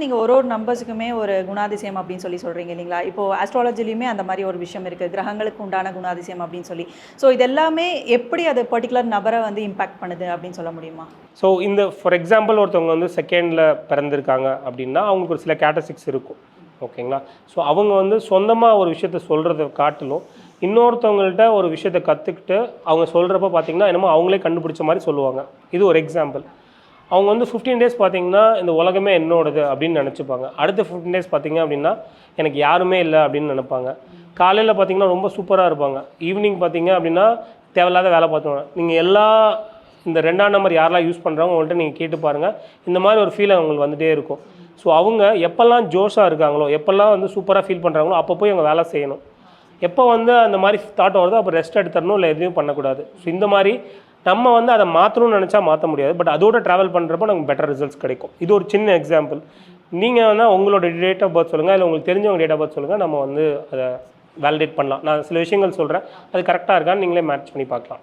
நீங்கள் ஒரு ஒரு நம்பர்ஸுக்குமே ஒரு குணாதிசயம் அப்படின்னு சொல்லி சொல்கிறீங்க இல்லைங்களா? இப்போது ஆஸ்ட்ராலஜிலையுமே அந்த மாதிரி ஒரு விஷயம் இருக்குது கிரகங்களுக்கு உண்டான குணாதிசயம் அப்படின்னு சொல்லி. ஸோ இதெல்லாமே எப்படி அது பர்டிகுலர் நபரை வந்து இம்பாக்ட் பண்ணுது அப்படின்னு சொல்ல முடியுமா? ஸோ இந்த ஃபார் எக்ஸாம்பிள் ஒருத்தவங்க வந்து செகண்டில் பிறந்திருக்காங்க அப்படின்னா அவங்களுக்கு ஒரு சில கேட்டசிக்ஸ் இருக்கும். ஓகேங்களா ஸோ அவங்க வந்து சொந்தமாக ஒரு விஷயத்த சொல்கிறத காட்டிலும் இன்னொருத்தவங்கள்ட்ட ஒரு விஷயத்தை கற்றுக்கிட்டு அவங்க சொல்கிறப்ப பார்த்தீங்கன்னா என்னமோ அவங்களே கண்டுபிடிச்ச மாதிரி சொல்லுவாங்க. இது ஒரு எக்ஸாம்பிள் அவங்க வந்து ஃபிஃப்டீன் டேஸ் பார்த்தீங்கன்னா இந்த உலகமே என்னோடது அப்படின்னு நினச்சிப்பாங்க. அடுத்த ஃபிஃப்டீன் டேஸ் பார்த்தீங்க அப்படின்னா எனக்கு யாருமே இல்லை அப்படின்னு நினைப்பாங்க. காலையில் பார்த்தீங்கன்னா ரொம்ப சூப்பராக இருப்பாங்க. ஈவினிங் பார்த்தீங்க அப்படின்னா தேவையில்லாத வேலை பார்த்துவாங்க நீங்கள் எல்லா இந்த ரெண்டாம் நம்பர் யாரெல்லாம் யூஸ் பண்ணுறாங்க உங்கள்கிட்ட நீங்கள் கேட்டு பாருங்கள் இந்த மாதிரி ஒரு ஃபீல் அவங்களுக்கு வந்துகிட்டே இருக்கும். ஸோ அவங்க எப்போல்லாம் ஜோஷாக இருக்காங்களோ எப்போல்லாம் வந்து சூப்பராக ஃபீல் பண்ணுறாங்களோ அப்போ போய் அவங்க வேலை செய்யணும். எப்போ வந்து அந்த மாதிரி தாட் வருதோ அப்போ ரெஸ்ட் எடுத்துடணும் இல்லை எதுவும் பண்ணக்கூடாது. ஸோ இந்த மாதிரி நம்ம வந்து அதை மாற்றணும்னு நினச்சா மாற்ற முடியாது. பட் அதோட ட்ராவல் பண்ணுறப்போ நமக்கு பெட்டர் ரிசல்ட்ஸ் கிடைக்கும். இது ஒரு சின்ன எக்ஸாம்பிள் நீங்கள் வந்து உங்களோட டேட் ஆஃப் பர்த் சொல்லுங்கள் இல்லை உங்களுக்கு தெரிஞ்சவங்க டேட் ஆஃப் பர்த் சொல்லுங்கள் நம்ம வந்து அதை வேலிடேட் பண்ணலாம். நான் சில விஷயங்கள் சொல்கிறேன் அது கரெக்டாக இருக்கான்னு நீங்களே மேட்ச் பண்ணி பார்க்கலாம்.